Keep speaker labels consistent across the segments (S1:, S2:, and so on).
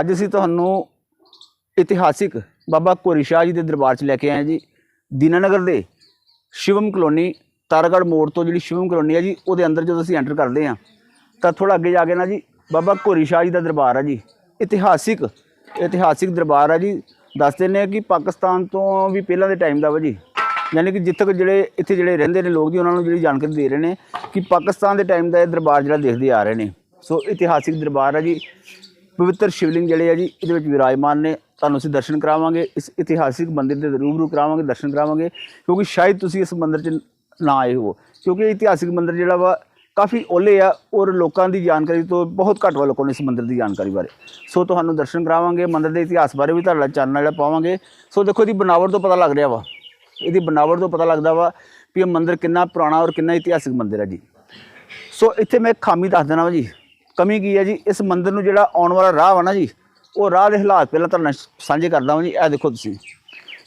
S1: ਅੱਜ ਅਸੀਂ ਤੁਹਾਨੂੰ ਇਤਿਹਾਸਿਕ ਬਾਬਾ ਕੋਰੀ ਸ਼ਾਹ ਜੀ ਦੇ ਦਰਬਾਰ 'ਚ ਲੈ ਕੇ ਆਏ ਹਾਂ ਜੀ। ਦੀਨਾਨਗਰ ਦੇ ਸ਼ਿਵਮ ਕਲੋਨੀ, ਤਾਰਾਗੜ੍ਹ ਮੋੜ ਤੋਂ ਜਿਹੜੀ ਸ਼ਿਵਮ ਕਲੋਨੀ ਹੈ ਜੀ, ਉਹਦੇ ਅੰਦਰ ਜਦੋਂ ਅਸੀਂ ਐਂਟਰ ਕਰਦੇ ਹਾਂ, ਤਾਂ ਥੋੜਾ ਅੱਗੇ ਜਾ ਕੇ ਨਾ ਜੀ, ਬਾਬਾ ਕੋਰੀ ਸ਼ਾਹ ਜੀ ਦਾ ਦਰਬਾਰ ਹੈ ਜੀ। ਇਤਿਹਾਸਿਕ ਇਤਿਹਾਸਿਕ ਦਰਬਾਰ ਹੈ ਜੀ। ਦੱਸਦੇ ਨੇ ਕਿ ਪਾਕਿਸਤਾਨ ਤੋਂ ਵੀ ਪਹਿਲਾਂ ਦੇ ਟਾਈਮ ਦਾ ਵਾ ਜੀ। ਯਾਨੀ ਕਿ ਜਿੱਥੇ ਤੱਕ ਜਿਹੜੇ, ਇੱਥੇ ਜਿਹੜੇ ਰਹਿੰਦੇ ਨੇ ਲੋਕ ਜੀ, ਉਹਨਾਂ ਨੂੰ ਜਿਹੜੀ ਜਾਣਕਾਰੀ ਦੇ ਰਹੇ ਨੇ ਕਿ ਪਾਕਿਸਤਾਨ ਦੇ ਟਾਈਮ ਦਾ ਇਹ ਦਰਬਾਰ ਜਿਹੜਾ ਦੇਖਦੇ ਆ ਰਹੇ ਨੇ। ਸੋ ਇਤਿਹਾਸਿਕ ਦਰਬਾਰ ਹੈ ਜੀ। ਪਵਿੱਤਰ ਸ਼ਿਵਲਿੰਗ ਜਿਹੜੇ ਆ ਜੀ, ਇਹਦੇ ਵਿੱਚ ਵਿਰਾਜਮਾਨ ਨੇ। ਤੁਹਾਨੂੰ ਅਸੀਂ ਦਰਸ਼ਨ ਕਰਾਵਾਂਗੇ, ਇਸ ਇਤਿਹਾਸਿਕ ਮੰਦਿਰ ਦੇ ਰੂਬਰੂ ਕਰਾਵਾਂਗੇ, ਦਰਸ਼ਨ ਕਰਾਵਾਂਗੇ। ਕਿਉਂਕਿ ਸ਼ਾਇਦ ਤੁਸੀਂ ਇਸ ਮੰਦਿਰ 'ਚ ਨਾ ਆਏ ਹੋ ਕਿਉਂਕਿ ਇਤਿਹਾਸਿਕ ਮੰਦਿਰ ਜਿਹੜਾ ਵਾ, ਕਾਫੀ ਓਲੇ ਆ ਔਰ ਲੋਕਾਂ ਦੀ ਜਾਣਕਾਰੀ ਤੋਂ ਬਹੁਤ ਘੱਟ ਵਾ ਲੋਕਾਂ ਨੂੰ ਇਸ ਮੰਦਿਰ ਦੀ ਜਾਣਕਾਰੀ ਬਾਰੇ। ਸੋ ਤੁਹਾਨੂੰ ਦਰਸ਼ਨ ਕਰਾਵਾਂਗੇ, ਮੰਦਿਰ ਦੇ ਇਤਿਹਾਸ ਬਾਰੇ ਵੀ ਤੁਹਾਡਾ ਚਾਨਣਾ ਜਿਹੜਾ ਪਾਵਾਂਗੇ। ਸੋ ਦੇਖੋ, ਇਹਦੀ ਬਣਾਵਟ ਤੋਂ ਪਤਾ ਲੱਗ ਰਿਹਾ ਵਾ। ਇਹਦੀ ਬਣਾਵਟ ਤੋਂ ਪਤਾ ਲੱਗਦਾ ਵਾ ਵੀ ਇਹ ਮੰਦਿਰ ਕਿੰਨਾ ਪੁਰਾਣਾ ਔਰ ਕਿੰਨਾ ਇਤਿਹਾਸਿਕ ਮੰਦਿਰ ਹੈ ਜੀ। ਸੋ ਇੱਥੇ ਮੈਂ ਇੱਕ ਖਾਮੀ ਦੱਸ ਦੇਣਾ ਵਾ ਜੀ। ਕਮੀ ਕੀ ਹੈ ਜੀ? ਇਸ ਮੰਦਿਰ ਨੂੰ ਜਿਹੜਾ ਆਉਣ ਵਾਲਾ ਰਾਹ ਵਾ ਨਾ ਜੀ, ਉਹ ਰਾਹ ਦੇ ਹਾਲਾਤ ਪਹਿਲਾਂ ਤੁਹਾਨੂੰ ਸਾਂਝੇ ਕਰਦਾ ਹਾਂ ਜੀ, ਇਹ ਦੇਖੋ ਤੁਸੀਂ।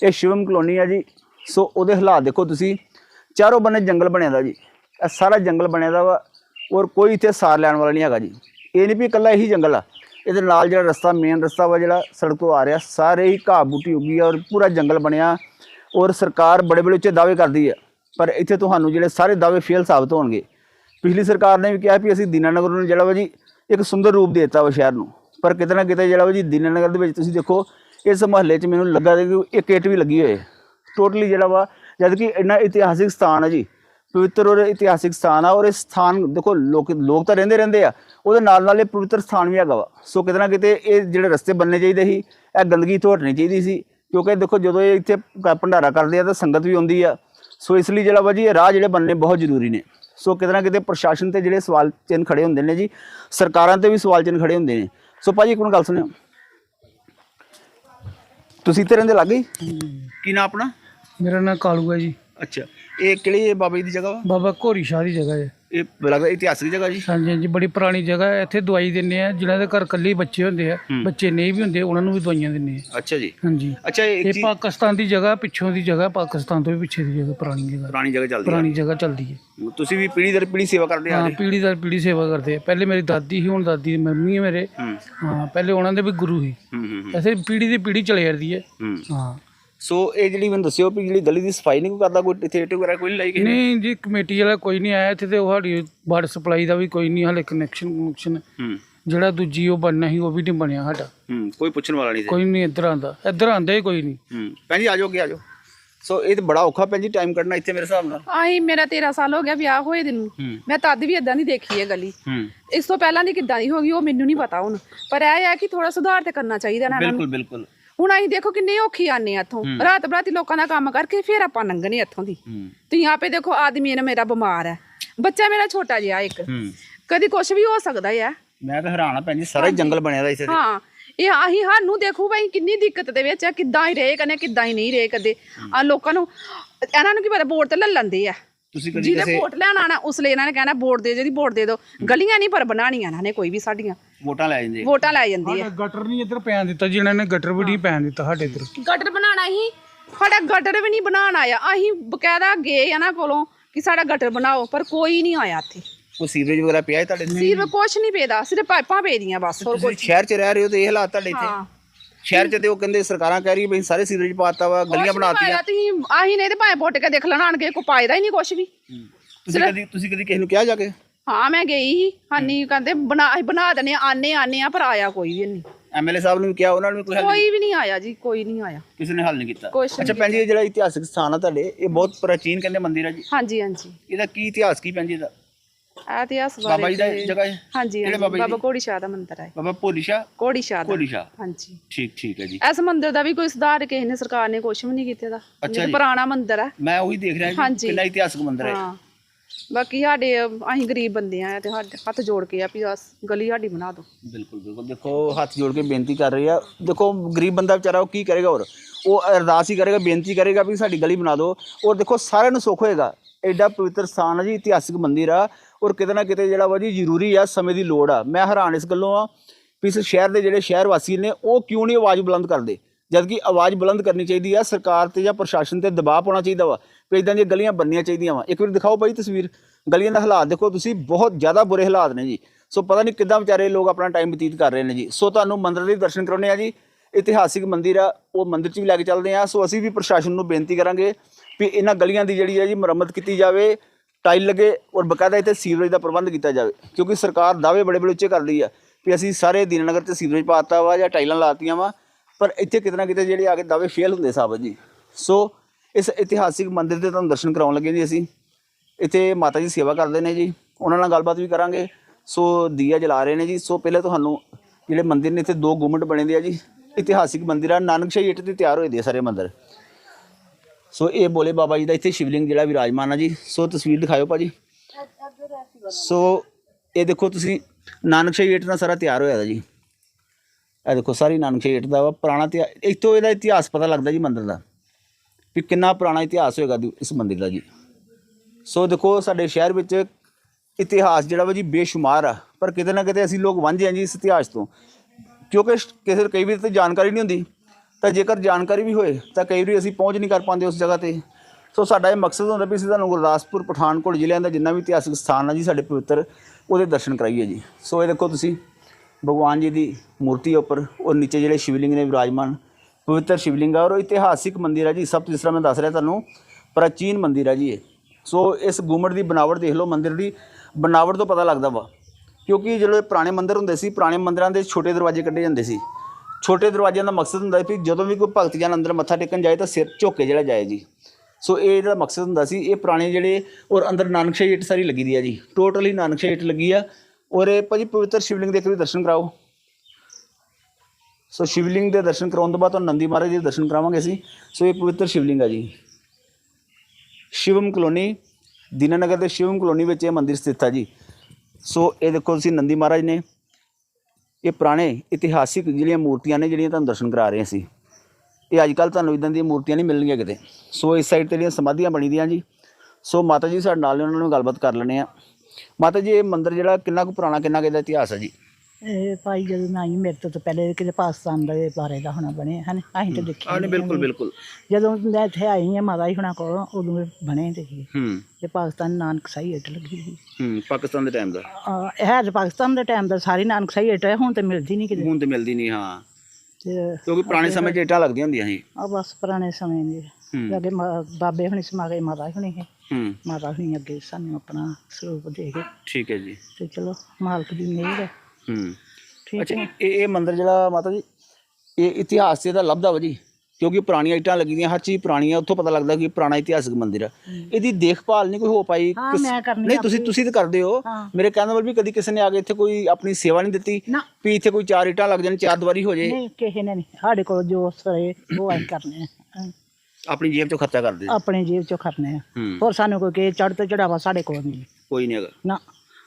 S1: ਇਹ ਸ਼ਿਵਮ ਕਲੋਨੀ ਆ ਜੀ, ਸੋ ਉਹਦੇ ਹਾਲਾਤ ਦੇਖੋ ਤੁਸੀਂ। ਚਾਰੋਂ ਬੰਨੇ ਜੰਗਲ ਬਣਿਆ ਦਾ ਜੀ। ਇਹ ਸਾਰਾ ਜੰਗਲ ਬਣਿਆ ਦਾ ਵਾ, ਔਰ ਕੋਈ ਇੱਥੇ ਸਾਰ ਲੈਣ ਵਾਲਾ ਨਹੀਂ ਹੈਗਾ ਜੀ। ਇਹ ਨਹੀਂ ਵੀ ਇਕੱਲਾ ਇਹੀ ਜੰਗਲ ਆ। ਇਹਦੇ ਨਾਲ ਜਿਹੜਾ ਰਸਤਾ ਮੇਨ ਰਸਤਾ ਵਾ ਜਿਹੜਾ ਸੜਕ ਤੋਂ ਆ ਰਿਹਾ, ਸਾਰੇ ਹੀ ਘਾਹ ਬੂਟੀ ਉੱਗੀ ਆ ਔਰ ਪੂਰਾ ਜੰਗਲ ਬਣਿਆ। ਔਰ ਸਰਕਾਰ ਬੜੇ ਬੜੇ ਉੱਚੇ ਦਾਅਵੇ ਕਰਦੀ ਹੈ ਪਰ ਇੱਥੇ ਤੁਹਾਨੂੰ ਜਿਹੜੇ ਸਾਰੇ ਦਾਅਵੇ ਫੇਲ ਸਾਬਤ ਹੋਣਗੇ। ਪਿਛਲੀ ਸਰਕਾਰ ਨੇ ਵੀ ਕਿਹਾ ਵੀ ਅਸੀਂ ਦੀਨਾਨਗਰ ਨੂੰ ਜਿਹੜਾ ਵਾ ਜੀ ਇੱਕ ਸੁੰਦਰ ਰੂਪ ਦੇ ਦਿੱਤਾ ਵਾ ਸ਼ਹਿਰ ਨੂੰ। ਪਰ ਕਿਤੇ ਨਾ ਕਿਤੇ ਜਿਹੜਾ ਵਾ ਜੀ ਦੀਨਾਨਗਰ ਦੇ ਵਿੱਚ ਤੁਸੀਂ ਦੇਖੋ, ਇਸ ਮੁਹੱਲੇ 'ਚ ਮੈਨੂੰ ਲੱਗਾ ਕਿ ਇੱਕ ਇੱਟ ਵੀ ਲੱਗੀ ਹੋਏ। ਟੋਟਲੀ ਜਿਹੜਾ ਵਾ, ਜਦ ਕਿ ਇੰਨਾ ਇਤਿਹਾਸਿਕ ਸਥਾਨ ਹੈ ਜੀ। ਪਵਿੱਤਰ ਔਰ ਇਤਿਹਾਸਿਕ ਸਥਾਨ ਆ ਔਰ ਇਹ ਸਥਾਨ ਦੇਖੋ, ਲੋਕ ਲੋਕ ਤਾਂ ਰਹਿੰਦੇ ਰਹਿੰਦੇ ਆ। ਉਹਦੇ ਨਾਲ ਨਾਲ ਇਹ ਪਵਿੱਤਰ ਸਥਾਨ ਵੀ ਹੈਗਾ ਵਾ। ਸੋ ਕਿਤੇ ਨਾ ਕਿਤੇ ਇਹ ਜਿਹੜੇ ਰਸਤੇ ਬਣਨੇ ਚਾਹੀਦੇ ਸੀ, ਇਹ ਗੰਦਗੀ ਤੋਂ ਧੋਟਣੀ ਚਾਹੀਦੀ ਸੀ। ਕਿਉਂਕਿ ਦੇਖੋ, ਜਦੋਂ ਇਹ ਇੱਥੇ ਭੰਡਾਰਾ ਕਰਦੇ ਆ ਤਾਂ ਸੰਗਤ ਵੀ ਆਉਂਦੀ ਆ। ਸੋ ਇਸ ਲਈ ਜਿਹੜਾ ਵਾ ਜੀ, ਇਹ ਰਾਹ ਜਿਹੜੇ ਬਣਨੇ ਬਹੁਤ ਜ਼ਰੂਰੀ ਨੇ। ਸੋ ਕਿਤੇ ਨਾ ਕਿਤੇ ਪ੍ਰਸ਼ਾਸਨ ਤੇ ਜਿਹੜੇ ਸਵਾਲ ਚਿੰਨ੍ਹ ਖੜੇ ਹੁੰਦੇ ਨੇ ਜੀ ਸਰਕਾਰਾਂ ਤੇ ਵੀ ਸਵਾਲ ਚਿੰਨ੍ਹ ਖੜੇ ਹੁੰਦੇ ਨੇ। ਸੋ ਭਾਜੀ ਇੱਕ ਮਿੰਟ ਗੱਲ ਸੁਣਿਓ। ਤੁਸੀਂ ਇੱਥੇ ਰਹਿੰਦੇ ਲੱਗੇ ਕੀ ਨਾਂ ਆਪਣਾ?
S2: ਮੇਰਾ ਨਾਮ ਕਾਲੂ ਹੈ ਜੀ।
S1: ਅੱਛਾ। ਇਹ ਕਿਹੜੀ ਬਾਬਾ ਦੀ ਜਗ੍ਹਾ ਵਾ?
S2: ਬਾਬਾ ਘੋਰੀ ਸ਼ਾਹ ਦੀ ਜਗ੍ਹਾ ਹੈ।
S1: ਇਹ ਲੱਗਦਾ ਇਤਿਹਾਸਿਕ ਜਗ੍ਹਾ ਜੀ।
S2: ਹਾਂਜੀ ਹਾਂਜੀ ਬੜੀ ਪੁਰਾਣੀ ਜਗ੍ਹਾ ਹੈ। ਇੱਥੇ ਦਵਾਈ ਦਿੰਨੇ ਆ ਜਿਨ੍ਹਾਂ ਦੇ ਘਰ ਕੱਲੀ ਬੱਚੇ ਹੁੰਦੇ ਆ। ਬੱਚੇ ਨਹੀਂ ਵੀ ਹੁੰਦੇ ਉਹਨਾਂ ਨੂੰ ਵੀ ਦਵਾਈਆਂ ਦਿੰਨੇ ਆ।
S1: ਅੱਛਾ ਜੀ।
S2: ਹਾਂਜੀ।
S1: ਅੱਛਾ ਇਹ
S2: ਇਹ ਪਾਕਿਸਤਾਨ ਦੀ ਜਗ੍ਹਾ ਪਿੱਛੋਂ ਦੀ ਜਗ੍ਹਾ ਪਾਕਿਸਤਾਨ ਤੋਂ ਵੀ ਪਿੱਛੇ ਦੀ ਜਗ੍ਹਾ ਪੁਰਾਣੀ ਜਗ੍ਹਾ।
S1: ਪੁਰਾਣੀ ਜਗ੍ਹਾ ਚੱਲਦੀ
S2: ਪੁਰਾਣੀ ਜਗ੍ਹਾ ਚੱਲਦੀ ਹੈ
S1: ਤੁਸੀਂ ਵੀ ਪੀੜੀ ਦਰ ਪੀੜੀ ਸੇਵਾ ਕਰਦੇ ਆ
S2: ਹਾਂ ਪੀੜੀ ਦਰ ਪੀੜੀ ਸੇਵਾ ਕਰਦੇ ਆ। ਪਹਿਲੇ ਮੇਰੀ ਦਾਦੀ ਸੀ ਹੁਣ ਦਾਦੀ ਦੀ ਮੰਮੀ ਹੈ ਮੇਰੇ।
S1: ਹੂੰ।
S2: ਪਹਿਲੇ ਉਹਨਾਂ ਦੇ ਵੀ ਗੁਰੂ ਸੀ।
S1: ਹੂੰ ਹੂੰ, ਹੂੰ।
S2: ਐਸੇ ਪੀੜੀ ਦੀ ਪੀੜੀ ਚਲੇ ਜਾਂਦੀ ਹੂੰ।
S1: ਹਾਂ। ਸੋ ਇਹ ਜਿਹੜੀ ਮੈਨੂੰ ਦੱਸਿਓ ਵੀ ਜਿਹੜੀ ਗਲੀ ਦੀ ਸਫ਼ਾਈ ਨਹੀਂ ਕੋਈ ਕਰਦਾ ਕੋਈ ਇੱਥੇ ਇੱਟ ਵਗੈਰਾ ਕੋਈ ਨਹੀਂ ਲਾਈ
S2: ਨਹੀਂ? ਜੀ ਕਮੇਟੀ ਵਾਲਾ ਕੋਈ ਨਹੀਂ ਆਇਆ ਇੱਥੇ ਤੇ ਉਹ ਸਾਡੀ ਵਾਟਰ ਸਪਲਾਈ ਦਾ ਵੀ ਕੋਈ ਨਹੀਂ ਹਾਲੇ ਕਨੈਕਸ਼ਨ ਕਨੈਕਸ਼ਨ
S1: ਹੂੰ।
S2: ਜਿਹੜਾ ਦੂਜੀ ਉਹ ਬਣਨਾ ਸੀ ਉਹ ਵੀ ਨਹੀਂ ਬਣਿਆ ਸਾਡਾ।
S1: ਹੂੰ ਕੋਈ ਪੁੱਛਣ ਵਾਲਾ ਨਹੀਂ ਸੀ?
S2: ਕੋਈ ਨਹੀਂ ਇੱਧਰ ਆਂਦਾ ਇੱਧਰ ਆਂਦਾ ਹੀ ਕੋਈ ਨਹੀਂ।
S1: ਹੂੰ। ਭੈਣ ਜੀ ਆ ਜਾਓ ਅੱਗੇ ਆ ਜਾਓ। ਸੋ ਇਹ ਤਾਂ ਬੜਾ ਔਖਾ ਭੈਣ ਜੀ ਟਾਈਮ ਕੱਢਣਾ ਇੱਥੇ ਮੇਰੇ ਹਿਸਾਬ ਨਾਲ।
S3: ਆਹੀ ਮੇਰਾ 13 ਸਾਲ ਹੋ ਗਿਆ ਵਿਆਹ ਹੋਏ ਦਿਨ ਨੂੰ।
S1: ਹੂੰ।
S3: ਮੈਂ ਤਦ ਵੀ ਇਦਾਂ ਨਹੀਂ ਦੇਖੀ ਇਹ ਗਲੀ।
S1: ਹੂੰ।
S3: ਇਸ ਤੋਂ ਪਹਿਲਾਂ ਦੀ ਕਿੱਦਾਂ ਦੀ ਹੋ ਗਈ ਉਹ ਮੈਨੂੰ ਨਹੀਂ ਪਤਾ ਹੁਣ। ਪਰ ਇਹ ਹੈ ਕਿ ਥੋੜਾ ਸੁਧਾਰ ਤੇ ਕਰਨਾ ਚਾਹੀਦਾ ਨਾ ਇਹਨਾਂ ਨੂੰ।
S1: ਬਿਲਕੁਲ ਬਿਲਕੁਲ।
S3: ਹੁਣ ਅਸੀਂ ਦੇਖੋ ਕਿੰਨੇ ਔਖੀ ਆਨੇ ਆ ਇੱਥੋਂ। ਰਾਤ ਬਰਾਤੀ ਲੋਕਾਂ ਦਾ ਕੰਮ ਕਰਕੇ ਫਿਰ ਆਪਾਂ ਲੰਘਨੇ ਇੱਥੋਂ ਦੀ। ਤੁਸੀਂ ਆਪੇ ਦੇਖੋ ਆਦਮੀ ਨੇ ਮੇਰਾ ਬਿਮਾਰ ਹੈ ਬੱਚਾ ਮੇਰਾ ਛੋਟਾ ਜਿਹਾ ਇੱਕ। ਕਦੀ ਕੁਝ ਵੀ ਹੋ ਸਕਦਾ ਹੈ
S1: ਮੈਂ ਤਾਂ ਹੈਰਾਨ ਆ ਭੈਣ ਜੀ ਸਾਰਾ ਹੀ ਜੰਗਲ ਬਣਿਆ ਦਾ ਇੱਥੇ। ਤੇ।
S3: ਹਾਂ ਇਹ ਆਹੀ ਸਾਨੂੰ ਦੇਖੋ ਬਈ ਕਿੰਨੀ ਦਿੱਕਤ ਦੇ ਵਿੱਚ ਆ ਕਿੱਦਾਂ ਹੀ ਰਹੇ ਕਨੇ ਕਿੱਦਾਂ ਹੀ ਨਹੀਂ ਰਹੇ ਕਦੇ। ਆ ਲੋਕਾਂ ਨੂੰ ਇਹਨਾਂ ਨੂੰ ਕੀ ਪਤਾ ਵੋਟ ਤੇ ਲੈ ਲੈਂਦੇ ਆ।
S1: ਤੁਸੀਂ ਕਦੀ
S3: ਜਿਹਨੇ
S1: ਕਿਸੇ
S3: ਵੋਟ ਲੈਣ ਆਣਾ ਉਸ ਲਈ ਇਹਨਾਂ ਨੇ ਕਹਿਣਾ ਵੋਟ ਦੇ ਜਿਹੜੀ ਵੋਟ ਦੇ ਦਿਓ। ਗਲੀਆਂ ਨਹੀਂ ਪਰ ਬਣਾਣੀਆਂ ਇਹਨਾਂ ਨੇ ਕੋਈ ਵੀ ਸਾਡੀਆਂ।
S1: ਵੋਟਾਂ ਲੈ ਜਾਂਦੇ
S3: ਵੋਟਾਂ ਲੈ ਜਾਂਦੀ ਹੈ
S2: ਗਟਰ ਨਹੀਂ ਇੱਧਰ ਪੈਣ ਦਿੱਤਾ ਜਿਨ੍ਹਾਂ ਨੇ ਗਟਰ ਵੀ ਨਹੀਂ ਪੈਣ ਦਿੱਤਾ ਸਾਡੇ ਇੱਧਰ।
S3: ਗਟਰ ਬਣਾਣਾ ਹੀ। ਸਾਡਾ ਗਟਰ ਵੀ ਨਹੀਂ ਬਣਾਉਣ ਆਇਆ। ਅਸੀਂ ਬਕਾਇਦਾ ਗਏ ਇਹਨਾਂ ਕੋਲੋਂ ਕਿ ਸਾਡਾ ਗਟਰ ਬਣਾਓ ਪਰ ਕੋਈ ਨਹੀਂ ਆਇਆ ਇੱਥੇ।
S1: ਕੋਈ ਸੀਵਰੇਜ ਵਗੈਰਾ ਪਿਆ ਹੈ ਤੁਹਾਡੇ
S3: ਸਿਰਫ ਕੁਛ ਨਹੀਂ ਪੇਦਾ ਸਿਰਫ ਪਾਈਪਾਂ ਪੇਦੀਆਂ ਬਸ ਹੋਰ
S1: ਤੁਸੀਂ ਸ਼ਹਿਰ 'ਚ ਰਹਿ ਰਹੇ ਹੋ ਤੇ ਇਹ ਹਾਲਾਤ ਤੁਹਾਡੇ ਇੱਥੇ?
S3: ਹਾਂ।
S1: ਸ਼ਹਿਰ 'ਚ ਤੇ ਉਹ ਕਹਿੰਦੇ ਸਰਕਾਰਾਂ ਕਹਿ ਰਹੀ ਵੀ ਸਾਰੇ ਸੀਵਰੇਜ ਪਾਤਾ ਵਾ ਗਲੀਆਂ ਬਣਾਤੀਆਂ।
S3: ਤੁਸੀਂ ਆਹੀ ਨੇ ਤੇ ਭਾਵੇਂ ਪੁੱਟ ਕੇ ਦੇਖ ਲੈਣ ਆਣ ਕੇ ਕੋ ਪਾਇਦਾ ਹੀ ਨਹੀਂ ਕੁਛ ਵੀ।
S1: ਤੁਸੀਂ ਕਦੀ ਤੁਸੀਂ ਕਦੀ ਕਿਸੇ ਨੂੰ ਕਿਹਾ ਜਾ ਕੇ?
S3: ਹਾਂ ਮੈਂ ਗਈ ਸੀ ਹਾਨੀ ਕਹਿੰਦੇ ਬਣਾ ਬਣਾ ਦਨੇ ਆਨੇ ਆਨੇ ਆ ਪਰ ਆਇਆ ਕੋਈ ਵੀ ਨਹੀਂ।
S1: ਐਮਐਲਏ ਸਾਹਿਬ ਨੂੰ ਕਿਹਾ ਉਹਨਾਂ ਨੂੰ ਕੋਈ ਹੱਲ
S3: ਕੋਈ ਵੀ ਨਹੀਂ ਆਇਆ ਜੀ ਕੋਈ ਨਹੀਂ ਆਇਆ।
S1: ਕਿਸੇ ਨੇ ਹੱਲ ਨਹੀਂ ਕੀਤਾ। ਅੱਛਾ ਭੈਣ ਜੀ ਇਹ ਜਿਹੜਾ ਇਤਿਹਾਸਿਕ ਸਥਾਨ ਆ ਤੁਹਾਡੇ ਇਹ ਬਹੁਤ ਪ੍ਰਾਚੀਨ ਕਹਿੰਦੇ ਮੰਦਿਰ ਹੈ ਜੀ।
S3: ਹਾਂਜੀ ਹਾਂਜੀ।
S1: ਇਹਦਾ ਕੀ ਇਤਿਹਾਸ ਕੀ ਭੈਣ ਜੀ ਦਾ
S3: ਆ ਇਤਿਹਾਸ
S1: ਬਾਬਾ
S3: ਬਾਰੇ
S1: ਜੀ ਦਾ
S3: ਤੇ-
S1: ਜਗ੍ਹਾ ਹੈ
S3: ਹਾਂਜੀ
S1: ਕਿਹੜੇ ਬਾਬਾ ਜੀ
S3: ਬਾਬਾ? ਕੋੜੀ ਸ਼ਾਹ ਦਾ ਮੰਦਿਰ ਹੈ
S1: ਬਾਬਾ ਭੋਲੀ ਸ਼ਾਹ?
S3: ਕੋੜੀ ਸ਼ਾਹ ਦਾ।
S1: ਸ਼ਾਹ।
S3: ਹਾਂਜੀ।
S1: ਠੀਕ ਠੀਕ ਹੈ ਜੀ।
S3: ਇਸ ਮੰਦਿਰ ਦਾ ਵੀ ਕੋਈ ਸੁਧਾਰ ਕਿਸੇ ਨੇ ਸਰਕਾਰ ਨੇ ਕੁਝ ਵੀ ਨਹੀਂ ਕੀਤਾ ਦਾ।
S1: ਅੱਛਾ ਜੀ।
S3: ਪੁਰਾਣਾ ਮੰਦਿਰ ਹੈ
S1: ਮੈਂ ਉਹੀ ਦੇਖ ਰਿਹਾ ਜੀ
S3: ਹਾਂਜੀ।
S1: ਕਿੰਨਾ ਇਤਿਹਾਸਕ ਮੰਦਿਰ ਹੈ
S3: ਹਾਂ। ਬਾਕੀ ਸਾਡੇ ਅਸੀਂ ਗਰੀਬ ਬੰਦੇ ਆ ਤੇ ਸਾਡੇ ਹੱਥ ਜੋੜ ਕੇ ਆ ਵੀ ਆਹ ਗਲੀ ਸਾਡੀ ਬਣਾ ਦਿਓ
S1: ਬਿਲਕੁਲ ਬਿਲਕੁਲ। ਦੇਖੋ ਹੱਥ ਜੋੜ ਕੇ ਬੇਨਤੀ ਕਰ ਰਹੀ ਆ। ਦੇਖੋ ਗਰੀਬ ਬੰਦਾ ਵਿਚਾਰਾ ਉਹ ਕੀ ਕਰੇਗਾ ਹੋਰ? ਉਹ ਅਰਦਾਸ ਹੀ ਕਰੇਗਾ ਬੇਨਤੀ ਕਰੇਗਾ ਵੀ ਸਾਡੀ ਗਲੀ ਬਣਾ ਦਿਓ ਔਰ ਦੇਖੋ ਸਾਰਿਆਂ ਨੂੰ ਸੁੱਖ ਹੋਏਗਾ। ਐਡਾ ਪਵਿੱਤਰ ਸਥਾਨ ਹੈ ਜੀ ਇਤਿਹਾਸਿਕ ਮੰਦਿਰ ਆ। ਔਰ ਕਿਤੇ ਨਾ ਕਿਤੇ ਜਿਹੜਾ ਵਾ ਜੀ ਜ਼ਰੂਰੀ ਆ, ਸਮੇਂ ਦੀ ਲੋੜ ਆ। ਮੈਂ ਹੈਰਾਨ ਇਸ ਗੱਲੋਂ ਆ ਵੀ ਇਸ ਸ਼ਹਿਰ ਦੇ ਜਿਹੜੇ ਸ਼ਹਿਰ ਵਾਸੀ ਨੇ, ਉਹ ਕਿਉਂ ਨਹੀਂ ਆਵਾਜ਼ ਬੁਲੰਦ ਕਰਦੇ? ਜਦਕਿ ਆਵਾਜ਼ ਬੁਲੰਦ ਕਰਨੀ ਚਾਹੀਦੀ ਆ, ਸਰਕਾਰ ਤੇ ਜਾਂ ਪ੍ਰਸ਼ਾਸਨ ਤੇ ਦਬਾਅ ਪਾਉਣਾ ਚਾਹੀਦਾ ਵਾ ਵੀ ਇਦਾਂ ਦੀਆਂ ਗਲੀਆਂ ਬੰਨੀਆਂ ਚਾਹੀਦੀਆਂ ਵਾ। ਇੱਕ ਵਾਰ ਦਿਖਾਓ ਬਾਈ ਤਸਵੀਰ। ਗਲੀਆਂ ਦਾ ਹਾਲਾਤ ਦੇਖੋ ਤੁਸੀਂ, ਬਹੁਤ ਜ਼ਿਆਦਾ ਬੁਰੇ ਹਾਲਾਤ ਨੇ ਜੀ। ਸੋ ਪਤਾ ਨਹੀਂ ਕਿੱਦਾਂ ਵਿਚਾਰੇ ਲੋਕ ਆਪਣਾ ਟਾਈਮ ਬਤੀਤ ਕਰ ਰਹੇ ਨੇ ਜੀ। ਸੋ ਤੁਹਾਨੂੰ ਮੰਦਰ ਦੇ ਦਰਸ਼ਨ ਕਰਾਉਣੇ ਆ ਜੀ। ਇਤਿਹਾਸਿਕ ਮੰਦਿਰ ਆ, ਉਹ ਮੰਦਿਰ 'ਚ ਵੀ ਲੈ ਕੇ ਚੱਲਦੇ ਆ ਸੋ ਅਸੀਂ ਵੀ ਪ੍ਰਸ਼ਾਸਨ ਨੂੰ ਬੇਨਤੀ ਕਰਾਂਗੇ ਵੀ ਇਹਨਾਂ ਗਲੀਆਂ ਦੀ ਜਿਹੜੀ ਹੈ ਜੀ, ਮੁਰੰਮਤ ਕੀਤੀ ਜਾਵੇ। ਟਾਈਲ ਲੱਗੇ ਔਰ ਬਕਾਇਦਾ ਇੱਥੇ ਸੀਵਰੇਜ ਦਾ ਪ੍ਰਬੰਧ ਕੀਤਾ ਜਾਵੇ, ਕਿਉਂਕਿ ਸਰਕਾਰ ਦਾਅਵੇ ਬੜੇ ਬੜੇ ਉੱਚੇ ਕਰਦੀ ਆ ਵੀ ਅਸੀਂ ਸਾਰੇ ਦੀਨਨਗਰ ਤੇ ਸੀਵਰੇਜ ਪਾਤਾ ਵਾ ਜਾਂ ਟਾਈਲਾਂ ਲਾਤੀਆਂ ਵਾ, ਪਰ ਇੱਥੇ ਕਿਤੇ ਨਾ ਕਿਤੇ ਜਿਹੜੇ ਆ ਕੇ ਦਾਅਵੇ ਫੇਲ ਹੁੰਦੇ ਸਾਬਤ ਜੀ। ਸੋ ਇਸ ਇਤਿਹਾਸਿਕ ਮੰਦਿਰ ਦੇ ਤੁਹਾਨੂੰ ਦਰਸ਼ਨ ਕਰਾਉਣ ਲੱਗੇ ਜੀ ਅਸੀਂ। ਇੱਥੇ ਮਾਤਾ ਜੀ ਸੇਵਾ ਕਰਦੇ ਨੇ ਜੀ, ਉਹਨਾਂ ਨਾਲ ਗੱਲਬਾਤ ਵੀ ਕਰਾਂਗੇ। ਸੋ ਦੀਆ ਜਲਾ ਰਹੇ ਨੇ ਜੀ। ਸੋ ਪਹਿਲੇ ਤੁਹਾਨੂੰ ਜਿਹੜੇ ਮੰਦਿਰ ਨੇ ਇੱਥੇ ਦੋ ਗੁੰਮਟ ਬਣੇ ਦੇ ਆ ਜੀ। ਇਤਿਹਾਸਿਕ ਮੰਦਿਰ ਆ ਨਾਨਕਸ਼ਾਹੀ ਇੱਟ ਤੇ ਤਿਆਰ ਹੋਏ ਦੇ ਆ ਸਾਰੇ ਮੰਦਿਰ। ਸੋ ਇਹ ਬੋਲੇ ਬਾਬਾ ਜੀ ਦਾ ਇੱਥੇ ਸ਼ਿਵਲਿੰਗ ਜਿਹੜਾ ਵਿਰਾਜਮਾਨ ਆ ਜੀ। ਸੋ ਤਸਵੀਰ ਦਿਖਾਇਓ ਭਾਜੀ। ਸੋ ਇਹ ਦੇਖੋ ਤੁਸੀਂ ਨਾਨਕਸ਼ਾਹੀ ਇੱਟ ਨਾਲ ਸਾਰਾ ਤਿਆਰ ਹੋਇਆ ਦਾ ਜੀ। ਇਹ ਦੇਖੋ ਸਾਰੀ ਨਾਨਕਸ਼ਾਹੀ ਇੱਟ ਦਾ ਵਾ, ਪੁਰਾਣਾ ਤੇ ਇੱਥੋਂ ਇਹਦਾ ਇਤਿਹਾਸ ਪਤਾ ਲੱਗਦਾ ਜੀ ਮੰਦਿਰ ਦਾ, ਵੀ ਕਿੰਨਾ ਪੁਰਾਣਾ ਇਤਿਹਾਸ ਹੋਏਗਾ ਇਸ ਮੰਦਿਰ ਦਾ ਜੀ। ਸੋ ਦੇਖੋ ਸਾਡੇ ਸ਼ਹਿਰ ਵਿੱਚ ਇਤਿਹਾਸ ਜਿਹੜਾ ਵਾ ਜੀ ਬੇਸ਼ੁਮਾਰ ਆ, ਪਰ ਕਿਤੇ ਨਾ ਕਿਤੇ ਅਸੀਂ ਲੋਕ ਵਾਂਝੇ ਹਾਂ ਜੀ ਇਸ ਇਤਿਹਾਸ ਤੋਂ। ਕਿਉਂਕਿ ਕਿਸੇ ਕਈ ਵਾਰ ਤੇ ਜਾਣਕਾਰੀ ਨਹੀਂ ਹੁੰਦੀ। ਤਾਂ ਜੇਕਰ ਜਾਣਕਾਰੀ ਵੀ ਹੋਏ, ਤਾਂ ਕਈ ਵਾਰੀ ਅਸੀਂ ਪਹੁੰਚ ਨਹੀਂ ਕਰ ਪਾਉਂਦੇ ਉਸ ਜਗ੍ਹਾ ਤੇ। ਸੋ ਸਾਡਾ ਇਹ ਮਕਸਦ ਹੁੰਦਾ ਵੀ ਅਸੀਂ ਤੁਹਾਨੂੰ ਗੁਰਦਾਸਪੁਰ, ਪਠਾਨਕੋਟ ਜ਼ਿਲ੍ਹਿਆਂ ਦਾ ਜਿੰਨਾ ਵੀ ਇਤਿਹਾਸਿਕ ਸਥਾਨ ਆ ਜੀ, ਸਾਡੇ ਪਵਿੱਤਰ, ਉਹਦੇ ਦਰਸ਼ਨ ਕਰਾਈਏ ਜੀ। ਸੋ ਇਹ ਦੇਖੋ ਤੁਸੀਂ, ਭਗਵਾਨ ਜੀ ਦੀ ਮੂਰਤੀ ਉੱਪਰ ਔਰ ਨੀਚੇ ਜਿਹੜੇ ਸ਼ਿਵਲਿੰਗ ਨੇ ਵਿਰਾਜਮਾਨ, ਪਵਿੱਤਰ ਸ਼ਿਵਲਿੰਗ ਆ, ਔਰ ਇਤਿਹਾਸਿਕ ਮੰਦਿਰ ਹੈ ਜੀ। ਸਭ ਤੋਂ ਜਿਸ ਤਰ੍ਹਾਂ ਮੈਂ ਦੱਸ ਰਿਹਾ ਤੁਹਾਨੂੰ, ਪ੍ਰਾਚੀਨ ਮੰਦਿਰ ਆ ਜੀ ਇਹ। ਸੋ ਇਸ ਗੁੰਮਟ ਦੀ ਬਣਾਵਟ ਦੇਖ ਲਓ, ਮੰਦਿਰ ਦੀ ਬਣਾਵਟ ਤੋਂ ਪਤਾ ਲੱਗਦਾ ਵਾ। ਕਿਉਂਕਿ ਜਿਹੜੇ ਪੁਰਾਣੇ ਮੰਦਿਰ ਹੁੰਦੇ ਸੀ, ਪੁਰਾਣੇ ਮੰਦਿਰਾਂ ਦੇ ਛੋਟੇ ਦਰਵਾਜ਼ੇ ਕੱਢੇ ਜਾਂਦੇ ਸੀ। ਛੋਟੇ ਦਰਵਾਜ਼ਿਆਂ ਦਾ ਮਕਸਦ ਹੁੰਦਾ ਵੀ ਜਦੋਂ ਵੀ ਕੋਈ ਭਗਤ ਜਨ ਅੰਦਰ ਮੱਥਾ ਟੇਕਣ ਜਾਏ ਤਾਂ ਸਿਰ ਝੁੱਕ ਕੇ ਜਿਹੜਾ ਜਾਏ ਜੀ। ਸੋ ਇਹ ਜਿਹੜਾ ਮਕਸਦ ਹੁੰਦਾ ਸੀ, ਇਹ ਪੁਰਾਣੇ ਜਿਹੜੇ ਔਰ ਅੰਦਰ ਨਾਨਕਸ਼ਾਹੀ ਇੱਟ ਸਾਰੀ ਲੱਗੀ ਦੀ ਆ ਜੀ। ਟੋਟਲੀ ਨਾਨਕਸ਼ਾਹੀ ਇੱਟ ਲੱਗੀ ਆ। ਔਰ ਇਹ ਭਾਜੀ ਪਵਿੱਤਰ ਸ਼ਿਵਲਿੰਗ ਦੇ ਇੱਕ ਵੀ ਦਰਸ਼ਨ ਕਰਾਓ। ਸੋ ਸ਼ਿਵਲਿੰਗ ਦੇ ਦਰਸ਼ਨ ਕਰਾਉਣ ਤੋਂ ਬਾਅਦ ਤੁਹਾਨੂੰ ਨੰਦੀ ਮਹਾਰਾਜ ਦੇ ਦਰਸ਼ਨ ਕਰਾਵਾਂਗੇ ਅਸੀਂ। ਸੋ ਇਹ ਪਵਿੱਤਰ ਸ਼ਿਵਲਿੰਗ ਆ ਜੀ। ਸ਼ਿਵਮ ਕਲੋਨੀ, ਦੀਨਾਨਗਰ ਦੇ ਸ਼ਿਵਮ ਕਲੋਨੀ ਵਿੱਚ ਇਹ ਮੰਦਿਰ ਸਥਿਤ ਆ ਜੀ। ਸੋ ਇਹ ਦੇਖੋ ਤੁਸੀਂ ਨੰਦੀ ਮਹਾਰਾਜ ਨੇ। ਇਹ ਪੁਰਾਣੇ ਇਤਿਹਾਸਿਕ ਜਿਹੜੀਆਂ ਮੂਰਤੀਆਂ ਨੇ ਜਿਹੜੀਆਂ ਤੁਹਾਨੂੰ ਦਰਸ਼ਨ ਕਰਾ ਰਹੇ ਸੀ ਇਹ ਅੱਜ ਕੱਲ ਤੁਹਾਨੂੰ ਇਦਾਂ ਦੀਆਂ ਮੂਰਤੀਆਂ ਨਹੀਂ ਮਿਲਣਗੀਆਂ ਕਿਤੇ। ਸੋ ਇਸ ਸਾਈਡ ਤੇ ਜਿਹੜੀਆਂ ਸਮਾਧੀਆਂ ਬਣੀ ਦੀਆਂ ਜੀ, ਸੋ ਮਾਤਾ ਜੀ ਸਾਡੇ ਨਾਲ ਨੇ, ਉਹਨਾਂ ਨੂੰ ਗੱਲਬਾਤ ਕਰ ਲੈਣੇ ਆ ਮਾਤਾ ਜੀ, ਇਹ ਮੰਦਿਰ ਜਿਹੜਾ ਕਿੰਨਾ ਕੁ ਪੁਰਾਣਾ, ਕਿੰਨਾ ਕੁ ਇਹਦਾ ਇਤਿਹਾਸ ਹੈ ਜੀ?
S4: ਇਹ ਭਾਈ ਜਦੋਂ ਮੈਂ ਆਈ ਮੇਰੇ ਤੋਂ ਤਾਂ ਪਹਿਲੇ ਕਿਤੇ ਪਾਕਿਸਤਾਨ ਦੇ ਬਾਰੇ ਦਾ ਹੋਣਾ ਬਣੇ ਹਨ? ਅਸੀਂ ਤਾਂ ਦੇਖਿਆ
S1: ਨਹੀਂ ਬਿਲਕੁਲ ਬਿਲਕੁਲ।
S4: ਜਦੋਂ ਮੈਂ ਇੱਥੇ ਆਈ ਹਾਂ ਮਾਤਾ ਜੀ ਹੁਣਾਂ ਕੋਲ ਉਦੋਂ ਇਹ ਬਣੇ ਤੇ ਸੀ।
S1: ਹੂੰ।
S4: ਤੇ ਪਾਕਿਸਤਾਨ ਨਾਨਕ ਸਾਈ ਏਟ ਲੱਗੀ ਸੀ।
S1: ਹੂੰ ਪਾਕਿਸਤਾਨ ਦੇ ਟਾਈਮ ਦਾ।
S4: ਆ, ਇਹ ਹੈ ਤਾਂ ਪਾਕਿਸਤਾਨ ਦੇ ਟਾਈਮ ਦਾ ਸਾਰੀ ਨਾਨਕ ਸਾਈ ਏਟ ਹੈ ਹੁਣ ਤੇ ਮਿਲਦੀ ਨਹੀਂ ਕਿਤੇ।
S1: ਹੁਣ ਤੇ ਮਿਲਦੀ ਨਹੀਂ ਹਾਂ।
S4: ਤੇ
S1: ਕਿਉਂਕਿ ਪੁਰਾਣੇ ਸਮੇਂ 'ਚ ਇੱਟਾਂ ਲੱਗਦੀਆਂ ਹੁੰਦੀਆਂ ਸੀ।
S4: ਆ ਬਸ ਪੁਰਾਣੇ ਸਮੇਂ ਦੇ।
S1: ਹੂੰ।
S4: ਅੱਗੇ ਮਾ- ਬਾਬੇ ਹੁਣੀ ਸਮਾ ਗਏ ਮਾਤਾ ਹੁਣੀ ਹੈ
S1: ਹੂੰ।
S4: ਮਾਤਾ ਹੁਣੀ ਅੱਗੇ ਸਾਨੂੰ ਆਪਣਾ ਸਰੂਪ ਦੇ ਗਏ
S1: ਠੀਕ ਹੈ ਜੀ।
S4: ਤੇ ਚਲੋ ਮਾਲਕ ਦੀ ਮਿਹਰ ਹੈ।
S1: ਹੂੰ।
S4: ਠੀਕ
S1: ਅੱਛਾ
S4: ਹੈ।
S1: ਇਹ ਇਹ ਮੰਦਿਰ ਜਿਹੜਾ ਮਾਤਾ ਜੀ ਇਹ ਇਤਿਹਾਸ ਤੇ ਦਾ ਲੱਭਦਾ ਵਾ ਜੀ? ਕਿਉਂਕਿ ਪੁਰਾਣੀਆਂ ਇੱਟਾਂ ਲੱਗੀਆਂ ਹਰ ਚੀਜ਼ ਪੁਰਾਣੀ ਆ ਉੱਥੋਂ ਪਤਾ ਲੱਗਦਾ ਕਿ ਪੁਰਾਣਾ ਇਤਿਹਾਸਕ ਮੰਦਿਰ ਆ। ਇਹਦੀ ਦੇਖਭਾਲ ਨਹੀਂ ਕੋਈ ਹੋ ਪਾਈ?
S4: ਹਾਂ,
S1: ਕਿਸ-
S4: ਮੈਂ ਕਰਨੀ
S1: ਨਹੀਂ ਤੁਸੀਂ ਤੁਸੀਂ ਤਾਂ ਕਰਦੇ ਹੋ।
S4: ਹਾਂ।
S1: ਮੇਰੇ ਕਹਿਣ ਦਾ ਮਤਲਬ ਵੀ ਕਦੀ ਕਿਸੇ ਨੇ ਆ ਕੇ ਇੱਥੇ ਕੋਈ ਆਪਣੀ ਸੇਵਾ ਨਹੀਂ ਦਿੱਤੀ
S4: ਨਾ।
S1: ਵੀ ਇੱਥੇ ਕੋਈ ਚਾਰ ਇੱਟਾਂ ਲੱਗ ਜਾਣ ਚਾਰ ਦੀਵਾਰੀ ਹੋ ਜੇ।
S4: ਨਹੀਂ ਕਿਸੇ ਨੇ ਨਹੀਂ। ਸਾਡੇ ਕੋਲ ਜੋ ਸਰੇ ਉਹ ਅਸੀਂ ਕਰਨੇ ਆ।
S1: ਆਪਣੀ ਜੇਬ ਚੋਂ ਖਰਚਾ ਕਰਦੇ
S4: ਆਪਣੇ ਜੇਬ ਚੋਂ ਖਰਨੇ ਆ।
S1: ਹੂੰ।
S4: ਹੋਰ ਸਾਨੂੰ ਕੋਈ ਕੇ ਚੜ੍ਹ ਤੇ ਚੜਾਵਾ ਸਾਡੇ ਕੋਲ ਨਹੀਂ।
S1: ਕੋਈ ਨਹੀਂ ਹੈਗਾ।
S4: ਨਾ।